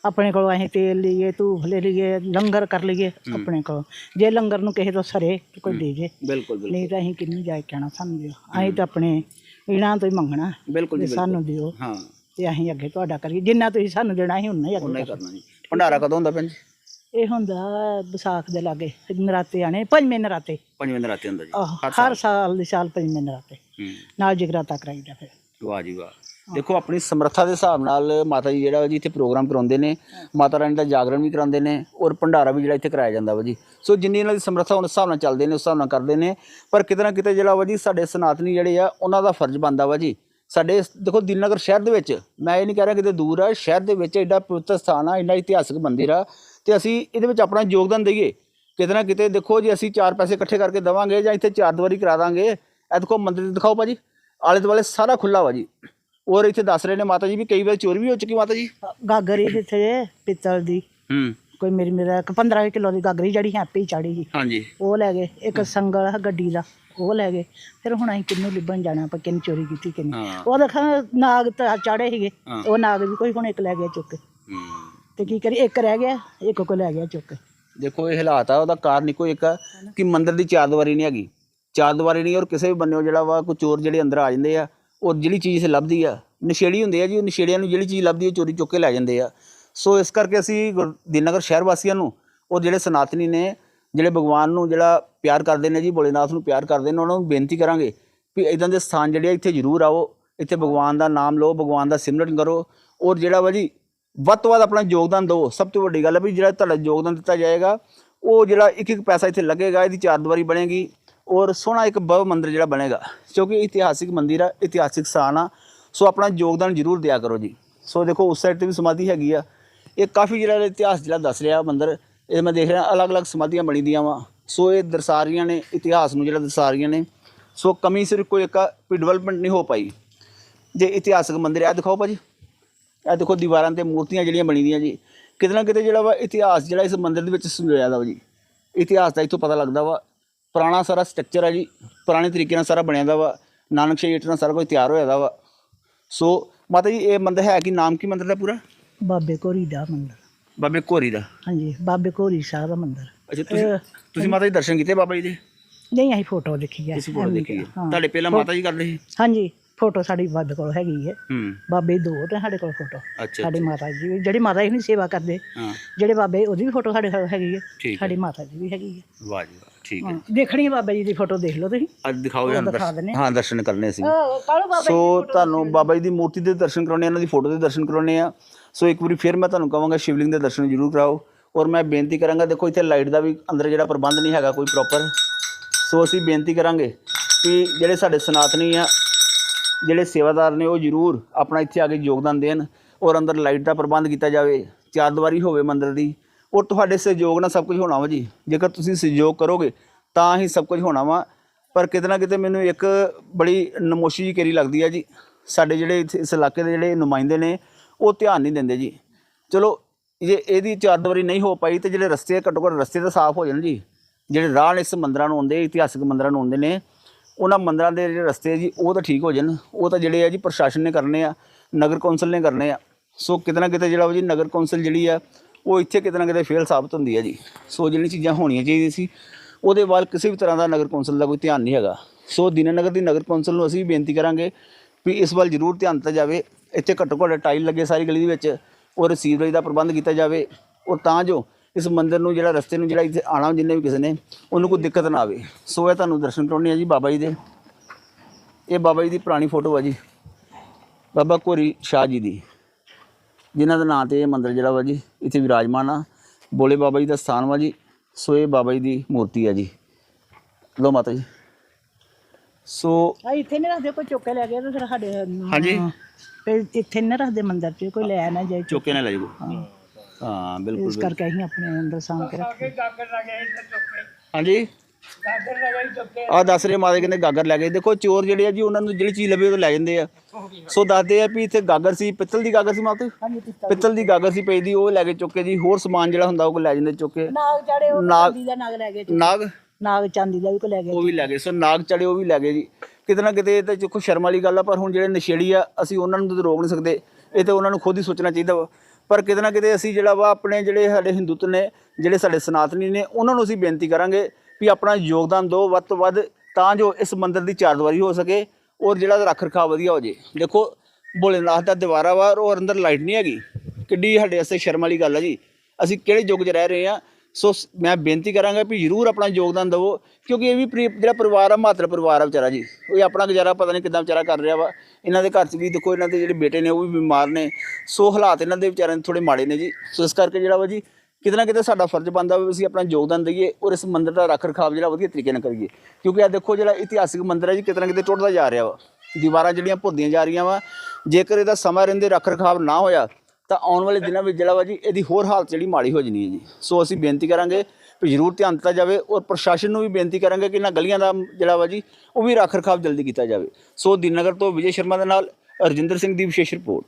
S4: ਆਪਣੇ ਕੋਲ ਅਸੀਂ ਤੇਲ ਲਈਏ ਧੂਫ ਲੈ ਲਈਏ ਲੰਗਰ ਕਰ ਲਈਏ ਆਪਣੇ ਕੋਲ। ਜੇ ਲੰਗਰ ਨੂੰ ਕਿਸੇ ਤੋਂ ਸਰੇ ਤੇ ਕੋਈ ਦੇ ਜੇ।
S1: ਬਿਲਕੁਲ ਬਿਲਕੁਲ।
S4: ਨਹੀਂ ਤਾਂ ਅਸੀਂ ਕਿੰਨੀ ਜਾਇ ਕਹਿਣਾ ਸਾਨੂੰ ਦਿਓ ਅਸੀਂ ਤਾਂ ਆਪਣੇ ਇਹਨਾਂ ਤੋਂ ਹੀ ਮੰਗਣਾ।
S1: ਬਿਲਕੁਲ ਜੀ
S4: ਸਾਨੂੰ ਦਿਓ
S1: ਹਾਂ।
S4: ਤੇ ਅਸੀਂ ਅੱਗੇ ਤੁਹਾਡਾ ਕਰੀਏ। ਜਿੰਨਾ ਤੁਸੀਂ ਸਾਨੂੰ ਦੇਣਾ ਅਸੀਂ ਉਨਾ ਹੀ ਅੱਗੇ
S1: ਕਰਨਾ ਜੀ। ਭੰਡਾਰਾ ਕਦੋਂ ਹੁੰਦਾ ਜੀ?
S4: ਇਹ ਹੁੰਦਾ ਵਿਸਾਖ ਦੇ ਲਾਗੇ ਨਰਾਤੇ ਆਣੇ ਪੰਜਵੇਂ ਨਰਾਤੇ।
S1: ਪੰਜਵੇਂ ਦਿਨ ਰਾਤੇ ਹੁੰਦਾ ਜੀ।
S4: ਆਹ, ਹਰ ਸਾਲ। ਦੇ ਸਾਲ ਪੰਜਵੇਂ ਨਰਾਤੇ। ਨਾਲ ਜਗਰਾਤਾ ਕਰਾਈਦਾ ਫਿਰ।
S1: ਵਾਹ ਜੀ ਵਾਹ। ਦੇਖੋ ਆਪਣੀ ਸਮਰੱਥਾ ਦੇ ਹਿਸਾਬ ਨਾਲ ਮਾਤਾ ਜੀ ਜਿਹੜਾ ਜੀ ਇੱਥੇ ਪ੍ਰੋਗਰਾਮ ਕਰਾਉਂਦੇ ਨੇ ਮਾਤਾ ਰਾਣੀ ਦਾ ਜਾਗਰਣ ਵੀ ਕਰਾਉਂਦੇ ਨੇ ਔਰ ਭੰਡਾਰਾ ਵੀ ਜਿਹੜਾ ਇੱਥੇ ਕਰਾਇਆ ਜਾਂਦਾ ਵਾ ਜੀ। ਸੋ ਜਿੰਨੀ ਇਹਨਾਂ ਦੀ ਸਮਰੱਥਾ ਉਸ ਹਿਸਾਬ ਨਾਲ ਚੱਲਦੇ ਨੇ ਉਸ ਹਿਸਾਬ ਨਾਲ ਕਰਦੇ ਨੇ। ਪਰ ਕਿਤੇ ਨਾ ਕਿਤੇ ਜਿਹੜਾ ਵਾ ਜੀ ਸਾਡੇ ਸਨਾਤਨੀ ਜਿਹੜੇ ਆ ਉਹਨਾਂ ਦਾ ਫਰਜ਼ ਬਣਦਾ ਵਾ ਜੀ। ਸਾਡੇ ਦੇਖੋ ਦਿਲਨਗਰ ਸ਼ਹਿਰ ਦੇ ਵਿੱਚ ਮੈਂ ਇਹ ਨਹੀਂ ਕਹਿ ਰਿਹਾ ਕਿਤੇ ਦੂਰ ਆ ਸ਼ਹਿਰ ਦੇ ਵਿੱਚ ਐਡਾ ਪਵਿੱਤਰ ਸਥਾਨ ਆ ਇੰਨਾ ਇਤਿਹਾਸਕ ਮੰਦਿਰ ਆ ਤੇ ਅਸੀਂ ਇਹਦੇ ਵਿੱਚ ਆਪਣਾ ਯੋਗਦਾਨ ਦਈਏ। ਕਿਤੇ ਨਾ ਕਿਤੇ ਦੇਖੋ ਜੇ ਅਸੀਂ ਚਾਰ ਪੈਸੇ ਇਕੱਠੇ ਕਰਕੇ ਦੇਵਾਂਗੇ ਜਾਂ ਇੱਥੇ ਚਾਰ ਦੀਵਾਰੀ ਕਰਾ ਦਾਂਗੇ। ਇਹ ਦੇਖੋ ਮੰਦਿਰ ਦਿਖਾਓ ਭਾਜੀ। ਆਲੇ ਦੁਆਲੇ ਸਾਰਾ ਖੁੱਲਾ ਵਾ ਜੀ। ਔਰ ਇੱਥੇ ਦੱਸ ਰਹੇ ਨੇ ਮਾਤਾ ਜੀ ਵੀ ਕਈ ਵਾਰ ਚੋਰੀ ਵੀ ਹੋ ਚੁੱਕੀ ਮਾਤਾ ਜੀ?
S4: ਗਾਗਰੀ ਜਿੱਥੇ ਪਿੱਤਲ ਦੀ।
S1: ਹੂੰ।
S4: ਕੋਈ ਮੇਰੀ ਮੇਰਾ ਇੱਕ 15 ਕਿਲੋ ਦੀ ਗਾਗਰੀ ਜਿਹੜੀ ਹੈਪੀ ਚਾੜੀ ਸੀ।
S1: ਹਾਂਜੀ।
S4: ਉਹ ਲੈ ਗਏ ਇੱਕ ਸੰਗਲ ਗੱਡੀ ਦਾ ਉਹ ਲੈ ਗਏ। ਫਿਰ ਹੁਣ ਅਸੀਂ ਕਿੰਨੂੰ ਲਿਬਣ ਜਾਣਾ ਆਪਾਂ ਕਿੰਨ ਚੋਰੀ ਕੀਤੀ ਕਿੰਨੀ।
S1: ਹਾਂ।
S4: ਉਹ ਦੇਖਾਂ ਨਾਗ ਤਾਂ ਚਾੜੇ ਸੀਗੇ।
S1: ਹਾਂ।
S4: ਉਹ ਨਾਗ ਵੀ ਕੋਈ ਹੁਣ ਇੱਕ ਲੈ ਗਿਆ ਚੁੱਕ ਕੇ।
S1: ਹੂੰ।
S4: ਤੇ ਕੀ ਕਰੀ ਇੱਕ ਰਹਿ ਗਿਆ ਇੱਕ ਕੋ ਲੈ ਗਿਆ ਚੁੱਕ ਕੇ।
S1: ਦੇਖੋ ਇਹ ਹਾਲਾਤ ਆ ਉਹਦਾ ਕਾਰਨ ਇੱਕੋ ਇੱਕ ਆ ਕਿ ਮੰਦਿਰ ਦੀ ਚਾਰ ਦੀਵਾਰੀ ਨਹੀਂ ਹੈਗੀ। ਚਾਰ ਦੀਵਾਰੀ ਨਹੀਂ ਔਰ ਕਿਸੇ ਵੀ ਬੰਨਿਓ ਜਿਹੜਾ ਵਾ ਕੋਈ ਚੋਰ ਜਿਹੜੇ ਅੰਦਰ ਆ ਜਾਂਦੇ ਆ ਉਹ ਜਿਹੜੀ ਚੀਜ਼ ਲੱਭਦੀ ਆ, ਨਸ਼ੇੜੀ ਹੁੰਦੇ ਆ ਜੀ, ਉਹ ਨਸ਼ੇੜੀਆਂ ਨੂੰ ਜਿਹੜੀ ਚੀਜ਼ ਲੱਭਦੀ ਉਹ ਚੋਰੀ ਚੁੱਕ ਕੇ ਲੈ ਜਾਂਦੇ ਆ। ਸੋ ਇਸ ਕਰਕੇ ਅਸੀਂ ਗੁਰ- ਦੀਨਨਗਰ ਸ਼ਹਿਰ ਵਾਸੀਆਂ ਨੂੰ ਔਰ ਜਿਹੜੇ ਸਨਾਤਨੀ ਨੇ, ਜਿਹੜੇ ਭਗਵਾਨ ਨੂੰ ਜਿਹੜਾ ਪਿਆਰ ਕਰਦੇ ਨੇ ਜੀ, ਭੋਲੇਨਾਥ ਨੂੰ ਪਿਆਰ ਕਰਦੇ ਨੇ, ਉਹਨਾਂ ਨੂੰ ਬੇਨਤੀ ਕਰਾਂਗੇ ਵੀ ਇਦਾਂ ਦੇ ਸਥਾਨ ਜਿਹੜੇ ਆ, ਇੱਥੇ ਜ਼ਰੂਰ ਆਓ, ਇੱਥੇ ਭਗਵਾਨ ਦਾ ਨਾਮ ਲਓ, ਭਗਵਾਨ ਦਾ ਸਿਮਰਨ ਕਰੋ ਔਰ ਜਿਹੜਾ ਵਾ ਜੀ, ਵੱਧ ਤੋਂ ਵੱਧ ਆਪਣਾ ਯੋਗਦਾਨ ਦਿਓ। ਸਭ ਤੋਂ ਵੱਡੀ ਗੱਲ ਹੈ ਵੀ ਜਿਹੜਾ ਤੁਹਾਡਾ ਯੋਗਦਾਨ ਦਿੱਤਾ ਜਾਏਗਾ, ਉਹ ਜਿਹੜਾ ਇੱਕ ਇੱਕ ਪੈਸਾ ਇੱਥੇ ਲੱਗੇਗਾ, ਇਹਦੀ ਚਾਰ ਦੀਵਾਰੀ ਬਣੇਗੀ। ਔਰ ਸੋਹਣਾ ਇੱਕ ਬਵ ਮੰਦਿਰ ਜਿਹੜਾ ਬਣੇਗਾ, ਕਿਉਂਕਿ ਇਤਿਹਾਸਿਕ ਮੰਦਿਰ ਆ, ਇਤਿਹਾਸਿਕ ਸਥਾਨ ਆ, ਸੋ ਆਪਣਾ ਯੋਗਦਾਨ ਜ਼ਰੂਰ ਦਿਆ ਕਰੋ ਜੀ। ਸੋ ਦੇਖੋ, ਉਸ ਸਾਈਡ ਤੇ ਵੀ ਸਮਾਧੀ ਹੈਗੀ ਆ। ਇਹ ਕਾਫੀ ਜਿਹੜਾ ਇਤਿਹਾਸ ਜਿਹੜਾ ਦੱਸ ਰਿਹਾ ਮੰਦਿਰ, ਇਹ ਮੈਂ ਦੇਖ ਰਿਹਾ, ਅਲੱਗ-ਅਲੱਗ ਸਮਾਧੀਆਂ ਬਣੀ ਦੀਆਂ ਵਾ। ਸੋ ਇਹ ਦਰਸਾ ਰਹੀਆਂ ਨੇ, ਇਤਿਹਾਸ ਨੂੰ ਜਿਹੜਾ ਦਰਸਾ ਰਹੀਆਂ ਨੇ। ਸੋ ਕਮੀ ਸਿਰਫ ਕੋਈ ਇੱਕ ਡਿਵੈਲਪਮੈਂਟ ਨਹੀਂ ਹੋ ਪਾਈ। ਜੇ ਇਤਿਹਾਸਕ ਮੰਦਿਰ ਆ ਦਿਖਾਓ ਭਾਜੀ। ਇਹ ਦੇਖੋ, ਦੀਵਾਰਾਂ ਤੇ ਮੂਰਤੀਆਂ ਜਿਹੜੀਆਂ ਬਣੀ ਦੀਆਂ ਜੀ। ਕਿਤੇ ਨਾ ਕਿਤੇ ਜਿਹੜਾ ਵਾ ਇਤਿਹਾਸ ਜਿਹੜਾ ਇਸ ਮੰਦਿਰ ਦੇ ਵਿੱਚ ਸੰਜੋਇਆ ਦਾ ਵਾ ਜੀ। ਇਤਿਹਾਸ ਦਾ ਇੱਥੋਂ ਪਤਾ ਲੱਗਦਾ ਵਾ ਪੁਰਾਣਾ ਸਾਰਾ ਸਟਰਕਚਰ ਹੈ ਜੀ ਪੁਰਾਣੇ ਤਰੀਕੇ ਨਾਲ ਸਾਰਾ ਬਣਿਆ ਦਾ ਵਾ ਨਾਨਕਸ਼ਾਹੀ ਇੱਟ ਨਾਲ ਸਾਰਾ ਕੁਝ ਤਿਆਰ ਹੋਇਆ ਦਾ ਵਾ। ਸੋ ਮਾਤਾ ਜੀ ਇਹ ਮੰਦਿਰ ਹੈ ਕਿ ਨਾਮ ਕੀ ਮੰਦਿਰ ਦਾ ਪੂਰਾ?
S4: ਬਾਬੇ ਕੋਰੀ ਦਾ ਮੰਦਰ।
S1: ਬਾਬੇ ਕੋਰੀ ਦਾ।
S4: ਹਾਂਜੀ ਬਾਬੇ ਕੋਰੀ ਸਾਹਿਬ ਦਾ ਮੰਦਰ।
S1: ਅੱਛਾ ਤੁਸੀਂ ਤੁਸੀਂ ਮਾਤਾ ਜੀ ਦਰਸ਼ਨ ਕੀਤੇ ਬਾਬਾ ਜੀ ਦੇ?
S4: ਨਹੀਂ ਅਸੀਂ ਫੋਟੋ ਦੇਖੀ ਹੈ
S1: ਤੁਸੀਂ ਫੋਟੋ
S4: ਐਵੇਂ
S1: ਦੇਖੀ ਹੈ
S4: ਹਾਂ।
S1: ਤੁਹਾਡੇ ਪਹਿਲਾਂ ਮਾਤਾ ਜੀ ਕਰਦੇ ਸੀ?
S4: ਹਾਂਜੀ ਫੋਟੋ ਸਾਡੀ ਬਾਬੇ ਕੋਲ ਹੈਗੀ ਹੈ। ਬਾਬੇ ਦੋ ਤੇ ਸਾਡੇ ਕੋਲ ਫੋਟੋ ਸਾਡੇ ਮਾਤਾ ਜੀ ਵੀ- ਜਿਹੜੀ ਮਾਤਾ ਜੀ ਦੀ ਸੇਵਾ ਕਰਦੇ ਜਿਹੜੇ ਬਾਬੇ ਉਹਦੀ ਵੀ ਫੋਟੋ ਸਾਡੇ ਕੋਲ ਹੈਗੀ ਹੈ। ਸਾਡੀ ਮਾਤਾ ਜੀ ਵੀ ਹੈਗੀ ਹੈ
S1: ਵਾਹ ਜੀ ਵਾਹ। ਠੀਕ ਹੈ
S4: ਦੇਖਣੀ ਹੈ ਬਾਬਾ ਜੀ ਦੀ ਫੋਟੋ ਦੇਖ ਲਓ ਤੁਸੀਂ।
S1: ਅੱਜ ਦਿਖਾਓ
S4: ਉਹ
S1: ਜਰਾ
S4: ਦਿਖਾ
S1: ਦਰਸ਼ਨ
S4: ਦਿੰਦੇ
S1: ਹਾਂ। ਦਰਸ਼ਨ ਕਰਨੇ ਸੀ
S4: ਬਾਬਾ
S1: ਸੋ ਤੁਹਾਨੂੰ ਬਾਬਾ ਜੀ ਦੀ ਮੂਰਤੀ ਦੇ ਦਰਸ਼ਨ ਕਰਾਉਣੇ ਆ ਇਹਨਾਂ ਦੀ ਫੋਟੋ ਦੇ ਦਰਸ਼ਨ ਕਰਾਉਣੇ ਆ। ਸੋ ਇੱਕ ਵਾਰੀ ਫਿਰ ਮੈਂ ਤੁਹਾਨੂੰ ਕਹਾਂਗਾ ਸ਼ਿਵਲਿੰਗ ਦੇ ਦਰਸ਼ਨ ਜ਼ਰੂਰ ਕਰਾਓ। ਔਰ ਮੈਂ ਬੇਨਤੀ ਕਰਾਂਗਾ ਦੇਖੋ ਇੱਥੇ ਲਾਈਟ ਦਾ ਵੀ ਅੰਦਰ ਜਿਹੜਾ ਪ੍ਰਬੰਧ ਨਹੀਂ ਹੈਗਾ ਕੋਈ ਪ੍ਰੋਪਰ ਸੋ ਅਸੀਂ ਬੇਨਤੀ ਕਰਾਂਗੇ ਕਿ ਜਿਹੜੇ ਸਾਡੇ ਸਨਾਤਨੀ ਆ ਜਿਹੜੇ ਸੇਵਾਦਾਰ ਨੇ ਉਹ ਜ਼ਰੂਰ ਆਪਣਾ ਇੱਥੇ ਆ ਕੇ ਯੋਗਦਾਨ ਦੇਣ। ਔਰ ਅੰਦਰ ਲਾਈਟ ਦਾ ਪ੍ਰਬੰਧ ਕੀਤਾ ਜਾਵੇ। ਚਾਰ ਦੀਵਾਰੀ ਹੋਵੇ ਮੰਦਿਰ ਦੀ ਔਰ ਤੁਹਾਡੇ ਸਹਿਯੋਗ ਨਾਲ ਸਭ ਕੁਝ ਹੋਣਾ ਵਾ ਜੀ। ਜੇਕਰ ਤੁਸੀਂ ਸਹਿਯੋਗ ਕਰੋਗੇ, ਤਾਂ ਹੀ ਸਭ ਕੁਝ ਹੋਣਾ ਵਾ। ਪਰ ਕਿਤੇ ਨਾ ਕਿਤੇ ਮੈਨੂੰ ਇੱਕ ਬੜੀ ਨਮੋਸ਼ੀ ਜਿਹੀ ਕਰੀ ਲੱਗਦੀ ਹੈ ਜੀ। ਸਾਡੇ ਜਿਹੜੇ ਇੱਥੇ ਇਸ ਇਲਾਕੇ ਦੇ ਜਿਹੜੇ ਨੁਮਾਇੰਦੇ ਨੇ, ਉਹ ਧਿਆਨ ਨਹੀਂ ਦਿੰਦੇ ਜੀ। ਚਲੋ, ਜੇ ਇਹਦੀ ਚਾਰ ਦੀਵਾਰੀ ਨਹੀਂ ਹੋ ਪਾਈ ਤੇ ਜਿਹੜੇ ਰਸਤੇ ਘੱਟੋ ਘੱਟ ਰਸਤੇ ਤਾਂ ਸਾਫ਼ ਹੋ ਜਾਣ ਜੀ। ਜਿਹੜੇ ਰਾਹ ਨੇ ਇਸ ਮੰਦਰਾਂ ਨੂੰ ਆਉਂਦੇ, ਇਤਿਹਾਸਿਕ ਮੰਦਰਾਂ ਨੂੰ ਆਉਂਦੇ ਨੇ, ਉਹਨਾਂ ਮੰਦਰਾਂ ਦੇ ਜਿਹੜੇ ਰਸਤੇ ਜੀ, ਉਹ ਤਾਂ ਠੀਕ ਹੋ ਜਾਣ। ਉਹ ਤਾਂ ਜਿਹੜੇ ਆ ਜੀ, ਪ੍ਰਸ਼ਾਸਨ ਨੇ ਕਰਨੇ ਆ, ਨਗਰ ਕੌਂਸਲ ਨੇ ਕਰਨੇ ਆ। ਸੋ ਕਿਤੇ ਨਾ ਕਿਤੇ ਜਿਹੜਾ ਵਾ ਜੀ, ਨਗਰ ਕੌਂਸਲ ਜਿਹੜੀ ਆ ਉਹ ਇੱਥੇ ਕਿਤੇ ਨਾ ਕਿਤੇ ਫੇਲ ਸਾਬਤ ਹੁੰਦੀ ਹੈ ਜੀ। ਸੋ ਜਿਹੜੀਆਂ ਚੀਜ਼ਾਂ ਹੋਣੀਆਂ ਚਾਹੀਦੀਆਂ ਸੀ, ਉਹਦੇ ਵੱਲ ਕਿਸੇ ਵੀ ਤਰ੍ਹਾਂ ਦਾ ਨਗਰ ਕੌਂਸਲ ਦਾ ਕੋਈ ਧਿਆਨ ਨਹੀਂ ਹੈਗਾ। ਸੋ ਦੀਨਾਨਗਰ ਦੀ ਨਗਰ ਕੌਂਸਲ ਨੂੰ ਅਸੀਂ ਵੀ ਬੇਨਤੀ ਕਰਾਂਗੇ ਵੀ ਇਸ ਵੱਲ ਜ਼ਰੂਰ ਧਿਆਨ ਦਿੱਤਾ ਜਾਵੇ। ਇੱਥੇ ਘੱਟੋ ਘੱਟ ਟਾਈਲ ਲੱਗੇ ਸਾਰੀ ਗਲੀ ਦੇ ਵਿੱਚ, ਔਰ ਸੀਵਰੇਜ ਦਾ ਪ੍ਰਬੰਧ ਕੀਤਾ ਜਾਵੇ, ਔਰ ਤਾਂ ਜੋ ਇਸ ਮੰਦਿਰ ਨੂੰ, ਜਿਹੜਾ ਰਸਤੇ ਨੂੰ, ਜਿਹੜਾ ਇੱਥੇ ਆਣਾ ਜਿੰਨੇ ਵੀ ਕਿਸੇ ਨੇ, ਉਹਨੂੰ ਕੋਈ ਦਿੱਕਤ ਨਾ ਆਵੇ। ਸੋ ਇਹ ਤੁਹਾਨੂੰ ਦਰਸ਼ਨ ਕਰਾਉਣੇ ਆ ਜੀ ਬਾਬਾ ਜੀ ਦੇ। ਇਹ ਬਾਬਾ ਜੀ ਦੀ ਪੁਰਾਣੀ ਫੋਟੋ ਆ ਜੀ। ਬਾਬਾ ਕੋਰੀ ਸ਼ਾਹ ਜੀ ਦੀ। ਜਿਨ੍ਹਾਂ ਦੇ ਨਾਂ ਤੇ ਇਹ ਮੰਦਿਰ ਜਿਹੜਾ ਵਾ ਜੀ ਇੱਥੇ ਵਿਰਾਜਮਾਨ ਆ। ਬੋਲੇ ਬਾਬਾ ਜੀ ਦਾ ਸਥਾਨ ਵਾ ਜੀ ਸੋ ਇਹ ਬਾਬਾ ਜੀ ਦੀ ਮੂਰਤੀ ਆ ਜੀ। ਲੋ ਮਾਤਾ ਜੀ। ਸੋ
S4: ਆ ਇੱਥੇ ਨਹੀਂ ਰੱਖਦੇ ਕੋਈ ਚੁੱਕ ਕੇ ਲੈ ਗਿਆ ਤੇ ਫਿਰ ਸਾਡੇ
S1: ਹਾਂਜੀ।
S4: ਤੇ ਇੱਥੇ ਨਹੀਂ ਰੱਖਦੇ ਮੰਦਰ 'ਚ ਕੋਈ ਲੈ ਨਾ ਜਾਏ।
S1: ਚੁੱਕੇ ਨਾ ਲੈ ਜਾਓ। ਹਾਂ ਬਿਲਕੁਲ
S4: ਇਸ ਕਰਕੇ ਅਸੀਂ ਆਪਣੇ ਅੰਦਰ ਸਾਂਭ ਕੇ ਰੱਖਦੇ
S1: ਹਾਂਜੀ। ਆ। ਦੱਸ ਰਹੇ ਮਾਤਾ ਕਹਿੰਦੇ ਗਾਗਰ ਲੈ ਗਏ। ਦੇਖੋ ਚੋਰ ਜਿਹੜੇ ਆ ਜੀ ਉਹਨਾਂ ਨੂੰ ਜਿਹੜੀ ਚੀਜ਼ ਲੱਭੇ ਉਹ ਲੈ ਜਾਂਦੇ ਆ। ਸੋ ਦੱਸਦੇ ਆ ਵੀ ਇੱਥੇ ਗਾਗਰ ਸੀ ਪਿੱਤਲ ਦੀ ਗਾਗਰ ਸੀ ਮਾਤਾ
S4: ਹਾਂਜੀ ਪਿੱਤਲ
S1: ਪਿੱਤਲ ਦੀ ਗਾਗਰ ਸੀ ਪਈ ਦੀ ਉਹ ਲੈ ਕੇ ਚੁੱਕ ਜੀ। ਹੋਰ ਸਮਾਨ ਜਿਹੜਾ ਹੁੰਦਾ ਉਹ ਕੋ ਲੈ ਜਾਂਦੇ ਚੁੱਕ।
S4: ਨਾਗ ਚੜੇ ਉਹ
S1: ਨਾਗ-
S4: ਚਾਂਦੀ ਦਾ ਨਾਗ ਲੈ ਗਏ
S1: ਨਾਗ?
S4: ਨਾਗ ਚਾਂਦੀ ਦਾ ਵੀ ਕੋ ਲੈ ਗਏ
S1: ਉਹ ਵੀ ਲੈ ਗਏ। ਸੋ ਨਾਗ ਚੜੇ ਉਹ ਵੀ ਲੈ ਗਏ ਜੀ। ਕਿਤੇ ਨਾ ਕਿਤੇ ਇਹ ਤਾਂ ਦੇਖੋ ਸ਼ਰਮ ਵਾਲੀ ਗੱਲ ਆ ਪਰ ਹੁਣ ਜਿਹੜੇ ਨਸ਼ੇੜੀ ਆ ਅਸੀਂ ਉਹਨਾਂ ਨੂੰ ਤਾਂ ਰੋਕ ਨਹੀਂ ਸਕਦੇ। ਇਹ ਤਾਂ ਉਹਨਾਂ ਨੂੰ ਖੁਦ ਹੀ ਸੋਚਣਾ ਚਾਹੀਦਾ ਵਾ। ਪਰ ਕਿਤੇ ਨਾ ਕਿਤੇ ਅਸੀਂ ਜਿਹੜਾ ਵਾ ਆਪਣੇ ਜਿਹੜੇ ਸਾਡੇ ਹਿੰਦੂਤ ਨੇ ਜਿਹੜੇ ਸਾਡੇ ਸਨਾਤਨੀ ਨੇ ਉਹਨਾਂ ਨੂੰ ਅਸੀਂ ਬੇਨਤੀ ਕਰਾਂਗੇ ਵੀ ਆਪਣਾ ਯੋਗਦਾਨ ਦਿਓ ਵੱਧ ਤੋਂ ਵੱਧ, ਤਾਂ ਜੋ ਇਸ ਮੰਦਿਰ ਦੀ ਚਾਰਦੀਵਾਰੀ ਹੋ ਸਕੇ ਔਰ ਜਿਹੜਾ ਰੱਖ ਰਖਾਅ ਵਧੀਆ ਹੋ ਜੇ। ਦੇਖੋ, ਭੋਲੇਨਾਥ ਦਾ ਦੀਵਾਰਾ ਵਾ ਔਰ ਅੰਦਰ ਲਾਈਟ ਨਹੀਂ ਹੈਗੀ। ਕਿੱਡੀ ਸਾਡੇ ਵਾਸਤੇ ਸ਼ਰਮ ਵਾਲੀ ਗੱਲ ਆ ਜੀ। ਅਸੀਂ ਕਿਹੜੇ ਯੁੱਗ 'ਚ ਰਹਿ ਰਹੇ ਆ? ਸੋ ਮੈਂ ਬੇਨਤੀ ਕਰਾਂਗਾ ਵੀ ਜ਼ਰੂਰ ਆਪਣਾ ਯੋਗਦਾਨ ਦਿਵੋ, ਕਿਉਂਕਿ ਇਹ ਵੀ ਪਰੀ- ਜਿਹੜਾ ਪਰਿਵਾਰ ਆ, ਮਾਤਰ ਪਰਿਵਾਰ ਆ ਵਿਚਾਰਾ ਜੀ। ਉਹ ਆਪਣਾ ਗੁਜ਼ਾਰਾ ਪਤਾ ਨਹੀਂ ਕਿੱਦਾਂ ਵਿਚਾਰਾ ਕਰ ਰਿਹਾ ਵਾ। ਇਹਨਾਂ ਦੇ ਘਰ 'ਚ ਵੀ ਦੇਖੋ, ਇਹਨਾਂ ਦੇ ਜਿਹੜੇ ਬੇਟੇ ਨੇ, ਉਹ ਵੀ ਬਿਮਾਰ ਨੇ। ਸੋ ਹਾਲਾਤ ਇਹਨਾਂ ਦੇ ਵਿਚਾਰਿਆਂ ਦੇ ਥੋੜੇ ਮਾੜੇ ਨੇ ਜੀ। ਸੋ ਇਸ ਕਰਕੇ ਜਿਹੜਾ ਵਾ ਜੀ ਕਿਤੇ ਨਾ ਕਿਤੇ ਸਾਡਾ ਫਰਜ਼ ਬਣਦਾ ਵੀ ਅਸੀਂ ਆਪਣਾ ਯੋਗਦਾਨ ਦਈਏ ਔਰ ਇਸ ਮੰਦਿਰ ਦਾ ਰੱਖ ਰਖਾਵ ਜਿਹੜਾ ਵਧੀਆ ਤਰੀਕੇ ਨਾਲ ਕਰੀਏ। ਕਿਉਂਕਿ ਆ ਦੇਖੋ ਜਿਹੜਾ ਇਤਿਹਾਸਿਕ ਮੰਦਿਰ ਹੈ ਜੀ, ਕਿਤੇ ਨਾ ਕਿਤੇ ਟੁੱਟਦਾ ਜਾ ਰਿਹਾ ਵਾ। ਦੀਵਾਰਾਂ ਜਿਹੜੀਆਂ ਭੁੱਲਦੀਆਂ ਜਾ ਰਹੀਆਂ ਵਾ, ਜੇਕਰ ਇਹਦਾ ਸਮਾਂ ਰਹਿੰਦੇ ਰੱਖ ਰਖਾਵ ਨਾ ਹੋਇਆ, ਤਾਂ ਆਉਣ ਵਾਲੇ ਦਿਨਾਂ ਵਿੱਚ ਜਿਹੜਾ ਵਾ ਜੀ, ਇਹਦੀ ਹੋਰ ਹਾਲਤ ਜਿਹੜੀ ਮਾੜੀ ਹੋ ਜਣੀ ਹੈ ਜੀ। ਸੋ ਅਸੀਂ ਬੇਨਤੀ ਕਰਾਂਗੇ ਵੀ ਜ਼ਰੂਰ ਧਿਆਨ ਦਿੱਤਾ ਜਾਵੇ ਔਰ ਪ੍ਰਸ਼ਾਸਨ ਨੂੰ ਵੀ ਬੇਨਤੀ ਕਰਾਂਗੇ ਕਿ ਇਹਨਾਂ ਗਲੀਆਂ ਦਾ ਜਿਹੜਾ ਵਾ ਜੀ, ਉਹ ਵੀ ਰੱਖ ਰਖਾਵ ਜਲਦੀ ਕੀਤਾ ਜਾਵੇ। ਸੋ ਦੀਨਨਗਰ ਤੋਂ ਵਿਜੇ ਸ਼ਰਮਾ ਦੇ ਨਾਲ ਰਜਿੰਦਰ ਸਿੰਘ ਦੀ ਵਿਸ਼ੇਸ਼ ਰਿਪੋਰਟ।